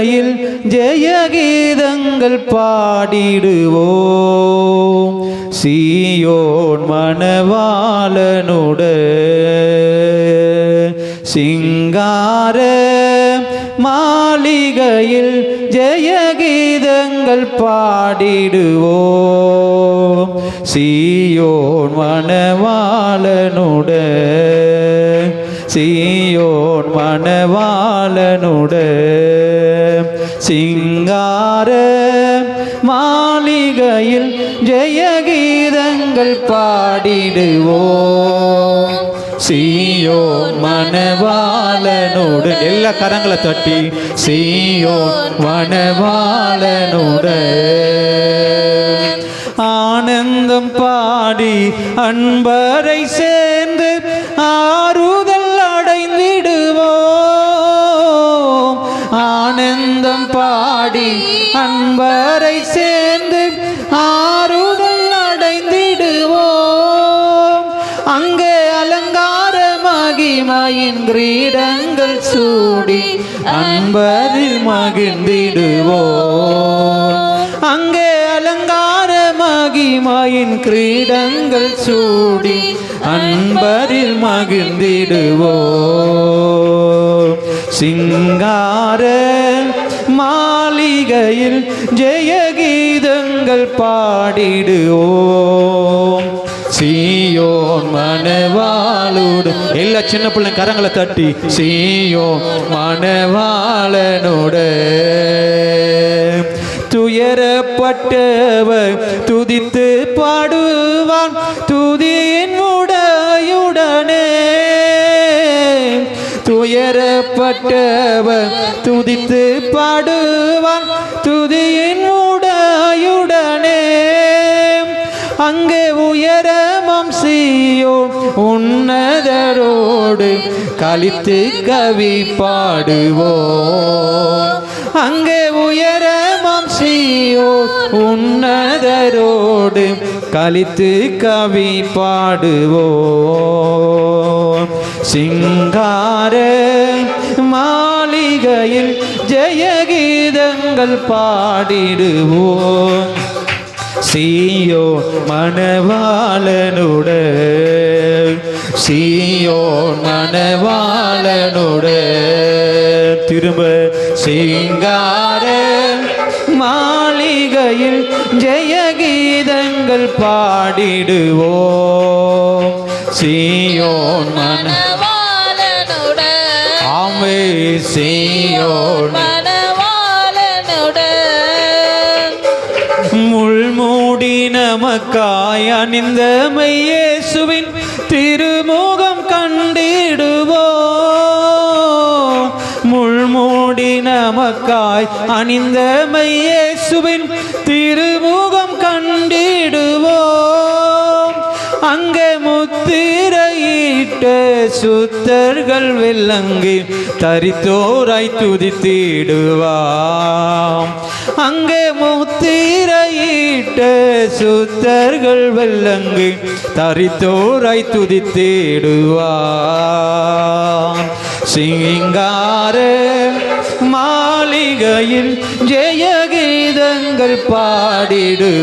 முறையில் ஜெய கீதங்கள் பாடிடுவோம். சீயோன் மணவாளனுட சிங்கார மாளிகையில் ஜெய கீதங்கள் பாடிடுவோம். சீயோன் மணவாளனுட சீயோன் மணவாளனுட சிங்கார மாளிகையில் ஜெயகீதங்கள் பாடிடுவோம். சீயோ மணவாளனோடு எல்லா கரங்களை தட்டி சீயோ மணவாளனோடு ஆனந்தம் பாடி அன்பரை சேர்ந்து ஆறு அன்பரை சேர்ந்து ஆறுதல் அடைந்திடுவோம். அங்கே அலங்கார மகிமையின் கிரீடங்கள் சூடி அன்பரில் மகிழ்ந்திடுவோம். அங்கே அலங்கார மகிமையின் கிரீடங்கள் சூடி அன்பரில் மகிழ்ந்திடுவோம். சிங்கார மாளிகையில் ஜெயகீதங்கள் பாடிடுவோம். சீயோன் மணவாளோடு எல்லா சின்ன பிள்ளை கரங்களை தட்டி சீயோன் மணவாளனோடு. துயரப்பட்டவர் துதித்து துயரப்பட்டவர் துதித்து பாடுவான். துதியின் உடையுடனே அங்கே உயரமம் செய்யோ உன்னதரோடு கழித்து கவி பாடுவோம். அங்கே உயரமம் செய்யோ உன்னதரோடு கழித்து கவி பாடுவோம். சிங்கார மாளிகையில் ஜெயகீதங்கள் பாடிடுவோம். சீயோ மணவாளனுட சீயோ மணவாளனுட திரும்ப சிங்கார மாளிகையில் ஜெயகீதங்கள் பாடிடுவோம். சீயோ மன சீயோன். முள்மூடி நமக்காய் அணிந்த மையேசுவின் திருமுகம் கண்டிடுவோம். முள்மூடி நமக்காய் அணிந்த மையேசுவின் திருமுகம் முத்திரையிட்ட சுத்தர்கள் வில்லங்கி தரித்தோராய் துதித்திடுவாம். அங்கே முத்திரையிட்டு சுத்தர்கள் வெள்ளங்கு தரித்தோராய் துதித்திடுவாம். சிங்கார மாளிகையில் ஜெயகீதங்கள் பாடிடுவோம்.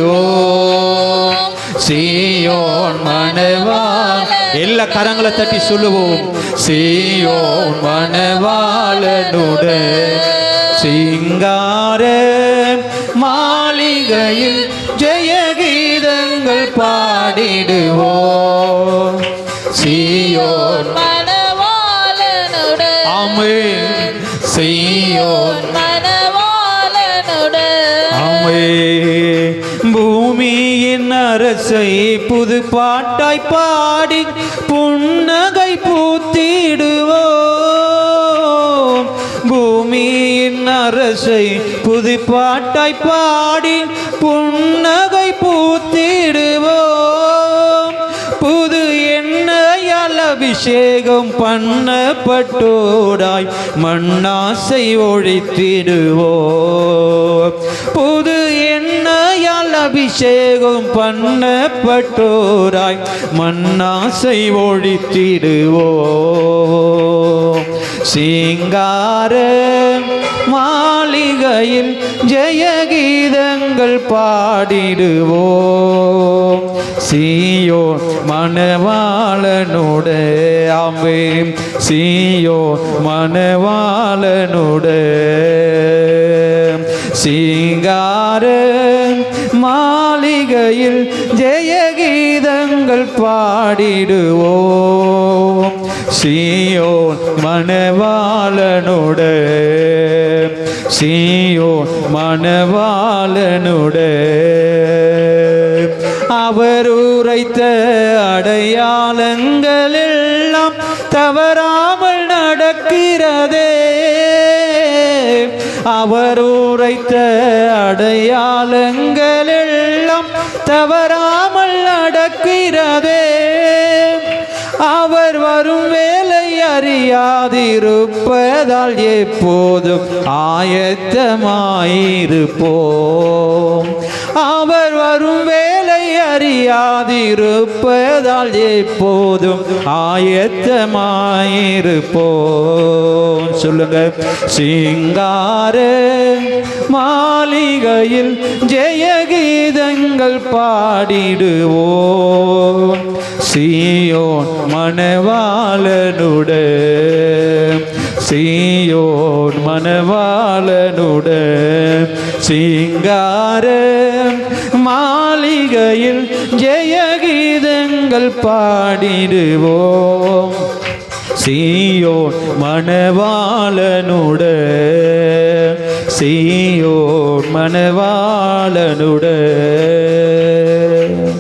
சீயோன் மணவாள் எல்லா கரங்களை தட்டி சொல்லுவோம். சீயோன் மணவாளனுட சிங்கார மாளிகையில் ஜெயகீதங்கள் பாடிடுவோம். சீயோன் மணவாளனுடன் ஆமே சீயோன் மணவாளனுடன் பூமியின் அரசை புது பாட்டாய் பாடி புன்னகை பூத்திடுவோம். பூமியின் அரசை புது பாட்டாய் பாடி புன்னகை பூத்திடுவோம். புது எண்ணெயால் அபிஷேகம் பண்ணப்பட்டோடாய் மண்ணாசை ஒழித்திடுவோம். புது எண்ணெயால் அபிஷேகம் பண்ணப்பட்டோராய் மண்ணாசை ஒழித்திடுவோம். சிங்கார மாளிகையில் ஜெயகீதங்கள் பாடிடுவோம். Seo மணவாளனோட அம்பே Seo மணவாளனோட. சீங்கார கீதங்கள் பாடிடுவோம். சீயோன் மணவாளனோட சீயோன் மணவாளனோட. அவர் உரைத்த அடையாளங்கள் எல்லாம் தவறாமல் நடக்கிறதே. அவர் உரைத்த அடையாளங்கள் எல்லாம் அறியாதிருப்பதால் எப்போதும் ஆயத்தமாயிருப்போம். அவர் வரும் வேலை அறியாதிருப்பதால் எப்போதும் ஆயத்தமாயிருப்போம். சொல்லுங்க சிங்காரே மாளிகையில் ஜெயகீதங்கள் பாடிடுவோம். சீயோன் மணவாளனுட. சீயோன் மணவாளனுட. சிங்கார மாளிகையில் ஜெயகீதங்கள் பாடிடுவோம். சீயோன் மணவாளனுட. சீயோன் மணவாளனுட.